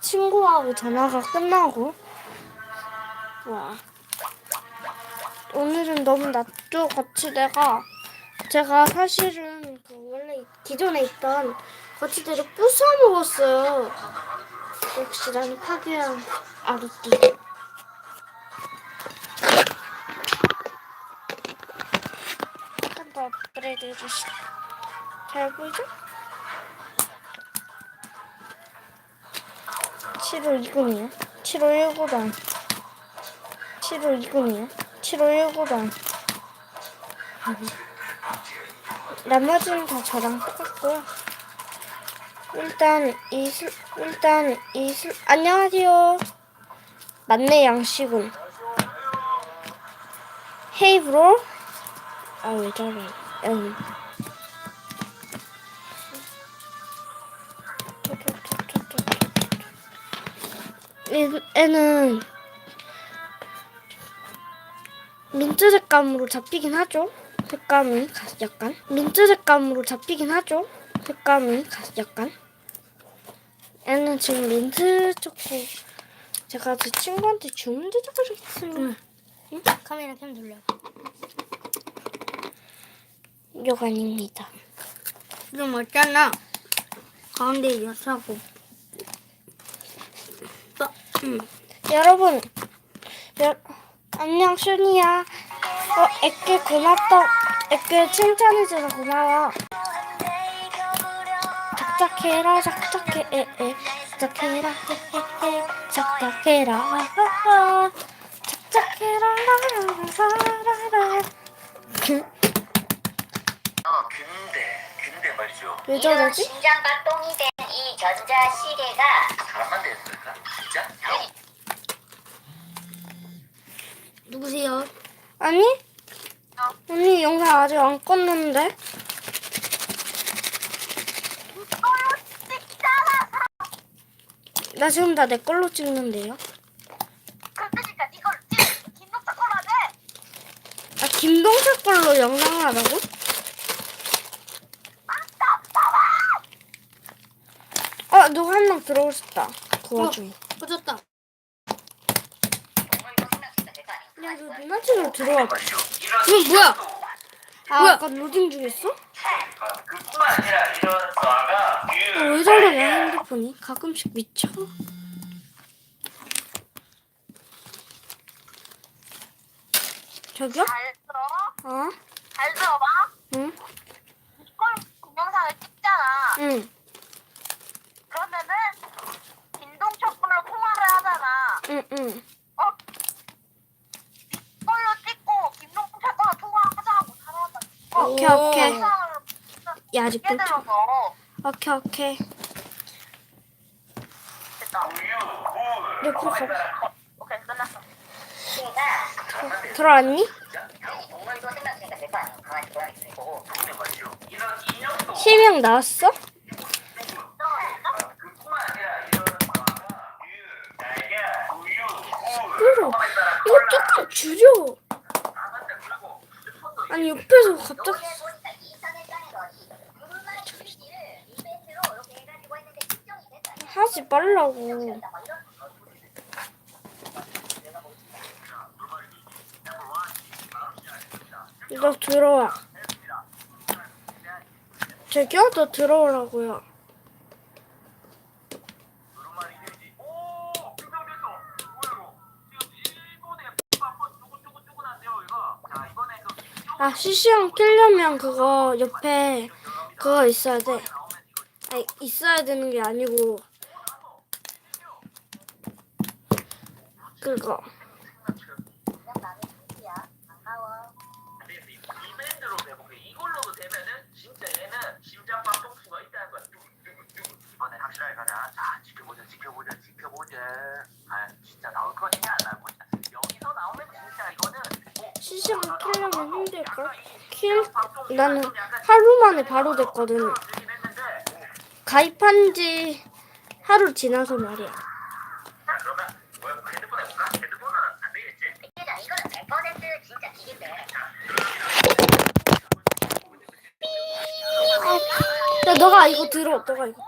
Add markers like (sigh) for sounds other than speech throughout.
친구하고 전화가 끝나고. 와. 오늘은 너무 낮죠 거치대가 제가 사실은 그 원래 기존에 있던 거치대를 부숴 먹었어요. 역시 나는 파괴한 아리띠 약간 더 업그레이드 해주시죠. 잘 보이죠? 7호 2군이요. 7호 1구단. 7호 2군이요. 7호 1구단. 나머지는 다 저랑 똑같고요. 일단 이슬 일단 이슬 안녕하세요. 맞네 양식은. 헤이 브로. 아왜 저래? 음. 이- 애는 민트 색감으로 잡히긴 하죠. 색감이 가- 약간 민트 색감으로 잡히긴 하죠. 색감이 가- 약간 애는 지금 민트 초코 제가 제 친구한테 주문도 적어줬어요. 응. 카메라 캠 돌려. 이거 아닙니다. 좀 없잖아. 가운데 여사고. 어, 응. 여러분, 여, 안녕 슈니야. 어, 애께 고맙다. 애께 칭찬해줘서 고마워. 작작해라, 작작해, 에, 에. 작작해라, 에, 에, 에. 작작해라, 작작해라, 라라라라라. 어, 근데 근데 말이죠. 왜 이런 저러지? 똥이 된 이 전자시계가 사람만 됐을까? 누구세요? 아니? 언니 영상 아직 안 껐는데? 나 지금 다 내 걸로 찍는데요. 그러니까 이걸 김dokta 걸로 하재 아 김동석 걸로 영상을 하라고? 아 누가 한명 싶다. 그 와중에. 꺼졌다. 정말 이거 생각해도 될거 아니야? 야너 누나 집으로 들어와 봐. 이건 뭐야? 아 뭐야? 아까 로딩 중했어? 그뿐만 아니라 이런 쏴가 아, 왜 저래 내 핸드폰이? 가끔씩 미쳐. 저기요? 잘 들어? 어? 잘 들어봐 응? 이걸 동영상을 찍잖아 응. 그러면은 김동철 걸로 통화를 하잖아 응, 응. 어? 이걸로 찍고 걸로 통화하자고 하자 어, 오케이, 오케이. 영상을 야, 아직 좀. 깨들어서 오케이, 오케이. 됐다 우유, 물. 옆으로 가봐. 오케이 끝났어 들어왔니? 동물도 생각하니까 될거 아니야 강아지 고양이도 있고 근데 말이죠. 이런 인형도 실명 나왔어? 그뿐만 아니라 이런 쏴가 유, 달걀, 우유, 물. 끌어. 이거 조금 줄여. 아니, 옆에서 갑자기. 하지 말라고. 뭐너 들어와. 저기요? 너 들어오라고요. 오, 금방됐어. 뭐야 이거? 지금 일본에 한번 쪼글쪼글쪼글한데요, 이거. 자, 이번에 그 아, CC형 끼려면 그거 옆에 그거 있어야 돼. 아니, 있어야 되는 게 아니고. 그거. 이밴드로 해보게. 이 힘들걸? 킬, 나는 하루 만에 바로 됐거든. 가입한 지 하루 지나서 말이야. 자, 그러면 뭐 핸드폰 해볼까? 핸드폰은 안 되겠지? 이거는 이거는 100% 진짜 기계인데. 야, 너가 이거 들어. 너가 이거.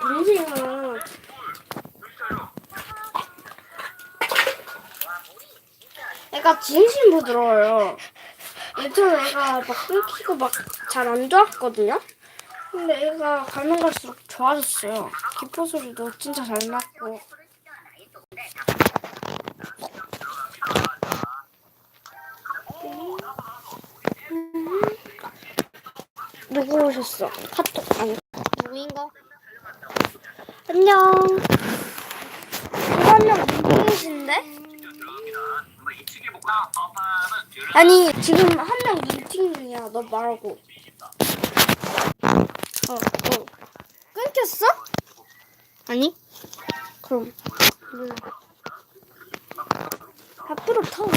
동생아. 애가 진심 부드러워요. 예전에 애가 막 끊기고 막 잘 안 좋았거든요. 근데 애가 가면 갈수록 좋아졌어요. 기포 소리도 진짜 잘 났고. 음. 누구 오셨어? 카톡 아니 누구인가? 안녕. 어파는 뒤로 아니 지금 한 명 미팅 중이야. 너 말고. 어, 어. 끊겼어? 아니? 그럼. 몰라 앞으로 더 와.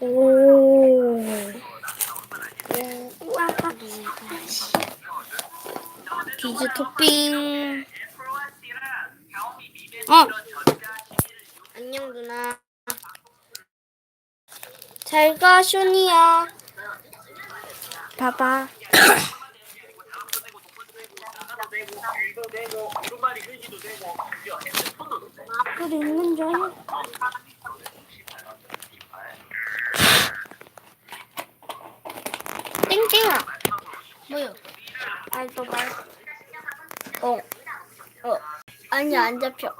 오 우와 비즈 토핑. 어? 안녕 누나. 잘가 쇼니야. 봐봐. 그래 있는 줄 알아 땡땡아. 뭐요? 아니 너말 어. 어. 아니 안 잡혀.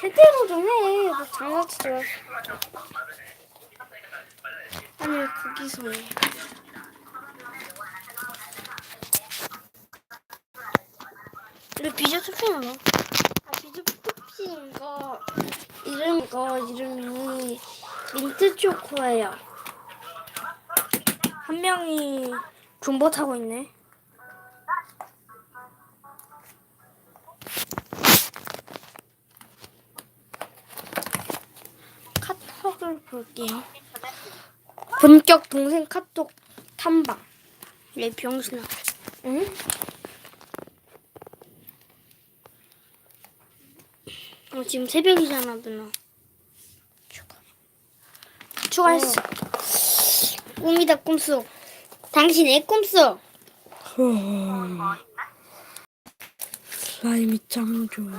제대로 좀 해 너 장난치지 마. 아니 왜 거기서 해. 우리 비저 투표나 아 비저 투표 이거 이름 이거 이름이 민트 초코예요. 한 명이 존버 타고 있네 카톡을 볼게요. 본격 동생 카톡 탐방. 얘 병신아. 응? 어, 지금 새벽이잖아, 누나. 추가. 추가했어. 꿈이다, 꿈속. 당신의 꿈속. 슬라임이 짱 좋아.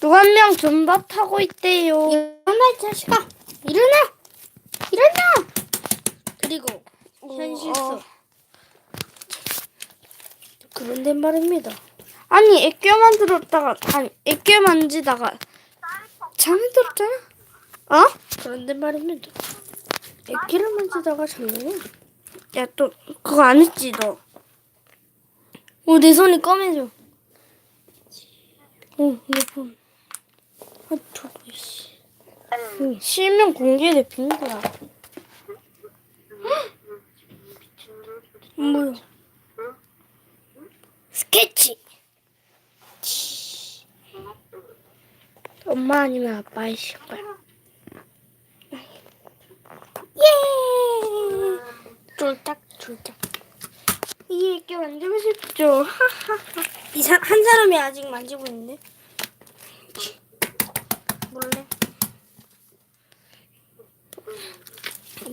누가 한 명 존버 타고 있대요. 일어나, 이 자식아. 일어나! 일어나! 그리고, 현실속. 그런데 말입니다. 아니, 애껴 만들었다가, 아니, 애껴 만지다가, 잠이 들었잖아? 어? 그런데 말입니다. 애끼를 만지다가 잠드네. 야, 또, 그거 안 했지, 너. 어, 내 손이 검해져. 어, 내 폰. 아, 저거, 씨. 응, 실명 공개돼 빙고야. 뭐야? 스케치. 치. 엄마 아니면 아빠 있을 거야. 예. 쫄딱 쫄딱. 이 애기 만지고 싶죠. (laughs) 이한 사람이 아직 만지고 있네. 몰래.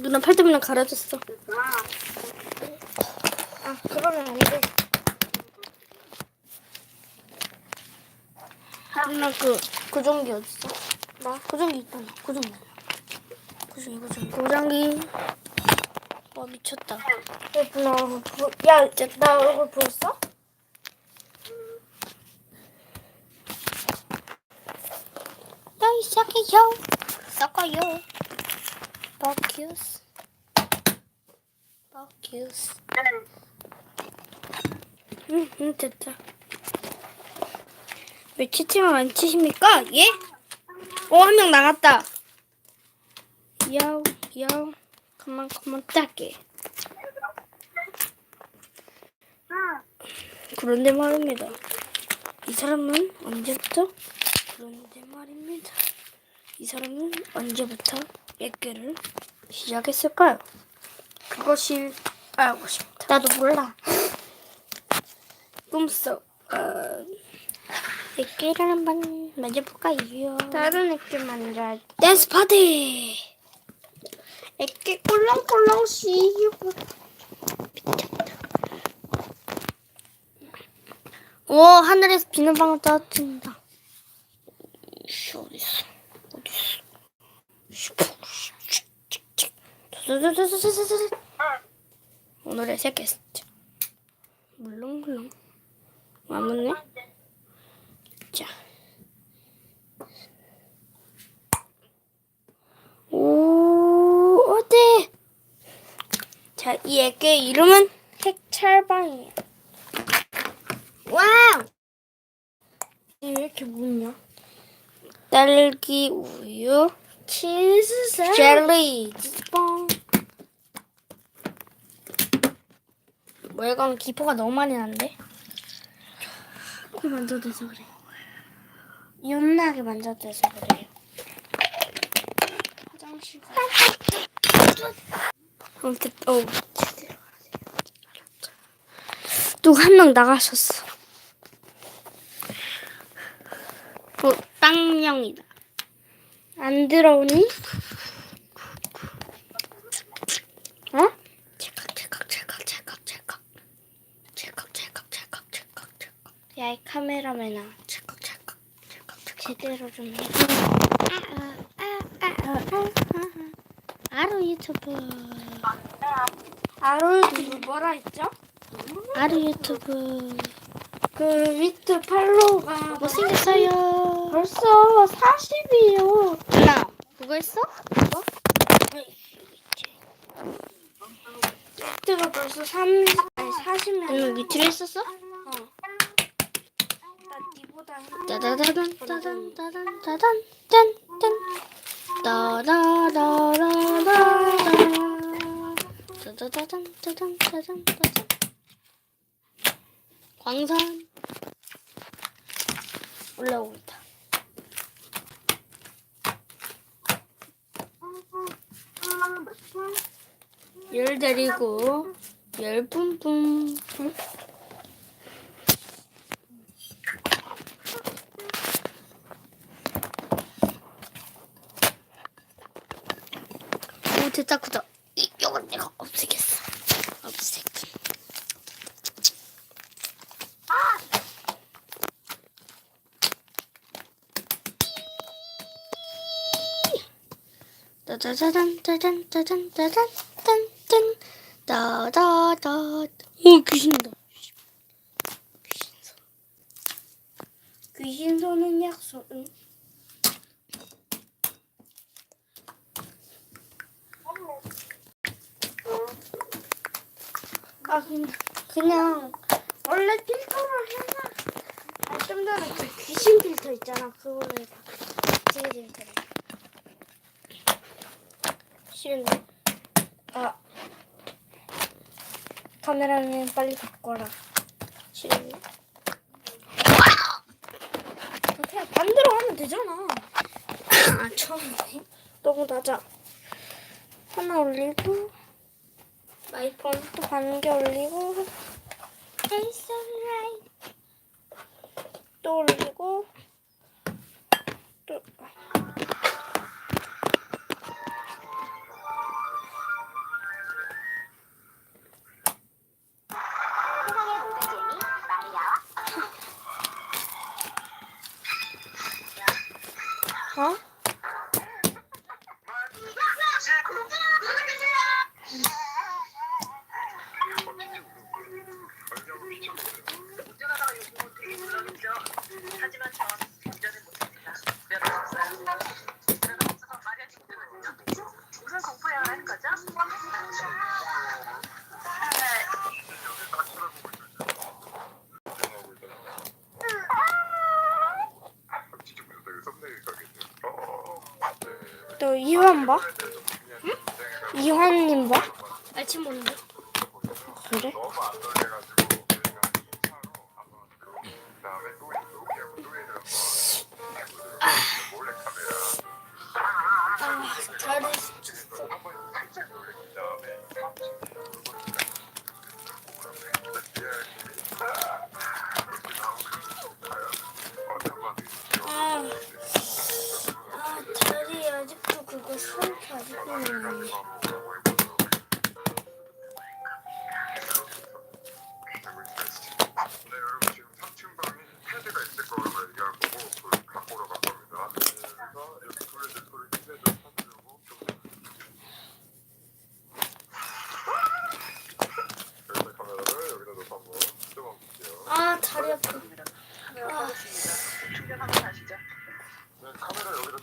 누나 팔뚝이랑 가려졌어. 아, 그러면 안 돼. 누나 그 고정기 어딨어? 나 고정기 있잖아. 고정기. 고정기 고정기. 고정기. 와 미쳤다. 야 누나 얼굴 보... 야, 나 얼굴 보였어? 나 시작해요. 섞어요. 버큐스. 버큐스. 응, 응, 됐다. 왜 채팅을 안 치십니까? 예? 어, 한 명 나갔다. 야우 야우 그만 그만 따게 그런데 말입니다 이 사람은 언제부터 그런데 말입니다 이 사람은 언제부터 몇 개를 시작했을까요? 그것이 알고 싶다. 나도 몰라. 꿈속 어, 몇 개를 한번 만져볼까요? 다른 액기 만져 댄스 파티! 액기 꼴렁꼴렁 씌우고. 오 하늘에서 비는 방울 떨어진다. 씨 어딨어? 어딨어? 슉슉슉슉슉. 두두두두두두두. 오늘의 새 게스트 물렁물렁 와문네 자 오, 어때? 자, 이 애의 이름은 핵찰방이에요. 와우! 왜 이렇게 묻냐? 딸기 우유, 치즈 젤리, 치즈 이건 기포가 너무 많이 나는데? 이렇게 만져대서 그래. 윤나게 만져대서 그래요. 화장실 가. 아무튼 어. 또한 명 나가셨어. 어, 땅령이다. 안 들어오니? 카메라맨아 찰칵 찰칵 찰칵 찰칵 제대로 좀 해. 아루 유튜브 아루 유튜브 뭐라 했죠? 아루 유튜브 그 밑에 팔로우가 못생겼어요 벌써 40이요 나 그거 했어? 그거? 밑에가 벌써 30 아니 40명 응 밑에 했었어? 광산 올라오고 있다 열 데리고 열 뿜뿜 응? 대자꾸자 이건 내가 없애겠어. 없애기. 아! 짜자잔 짜잔 짜잔 짜잔 짠짠 따다다 오 귀신다. 귀신손 귀신손은 약손 아 그냥 원래 필터를 해놔. 아, 좀 전에 그 귀신 필터 있잖아. 그걸로 해봐 되게 재밌더라 아 카메라는 빨리 바꿔라. 싫은데 그냥 반대로 하면 되잖아. 아 처음이네 너무 낮아. 하나 올리고 아이폰 또 관계 올리고 헬스라이 또 올리고 저 이환 봐? 응? 이환님 봐? 알지 뭔데? 그래?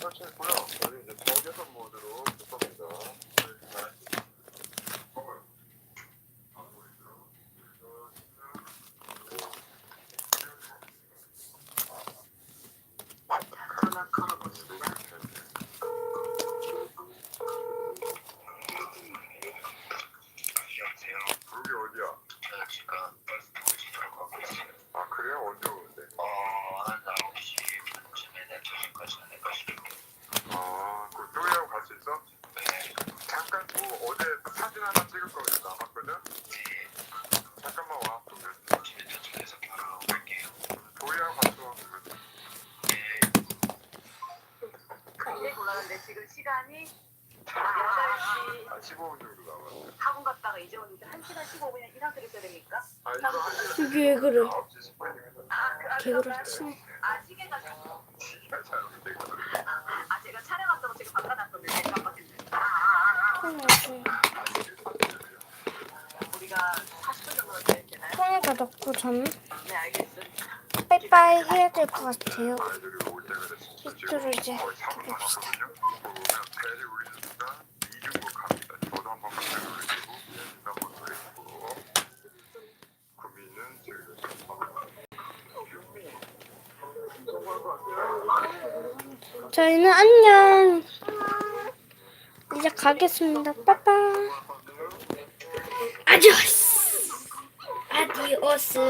설치했고요. 저희 이제 적외선 모드로 볼 겁니다. 카메라 걸어보시고요. 안녕하세요. 여기 어디야? 저는 지금 버스 타고 집으로 가고 있어요. 아 그래요? 언제 오는데? 어, 한 9시 반쯤에 도시까지 안될까 싶어요. 아, 그 또이하고 같이 있어? 잠깐 뭐 어제 사진 하나 찍을 거 남았거든? 잠깐만 와. 그러면 집에 도착해서 바로 갈게요. 도희하고 같이 와. 굉장히 곤란한데 지금 시간이 8시 아, 15분 정도 남았어. 학원 갔다가 이제 오는데 1시간 15분이나 이 상태로 있어야 됩니까? 아, 이거 한 시간 이게 왜 그래? 9시 10분이면 아, 그, 아, 개그를 그런가요? 치네. 아, 시계가 시간 잘 오는데. 아, 제가 촬영한다고 제가 바꿔놨었는데 깜빡했네. 우리가 40분 정도 되잖아요. 폰에다 넣고 저는 네, 알겠습니다. 빠이빠이 해야 될 것 같아요. 히트를 이제 거의 4분 남았거든요. 그러면 배를 울리는 순간 이중국 갑니다. 저도 한번 배를 울리고, 얘는 한번 울리고. 구미는 지금 저희는 안녕. 이제 가겠습니다. 빠빠. Adios.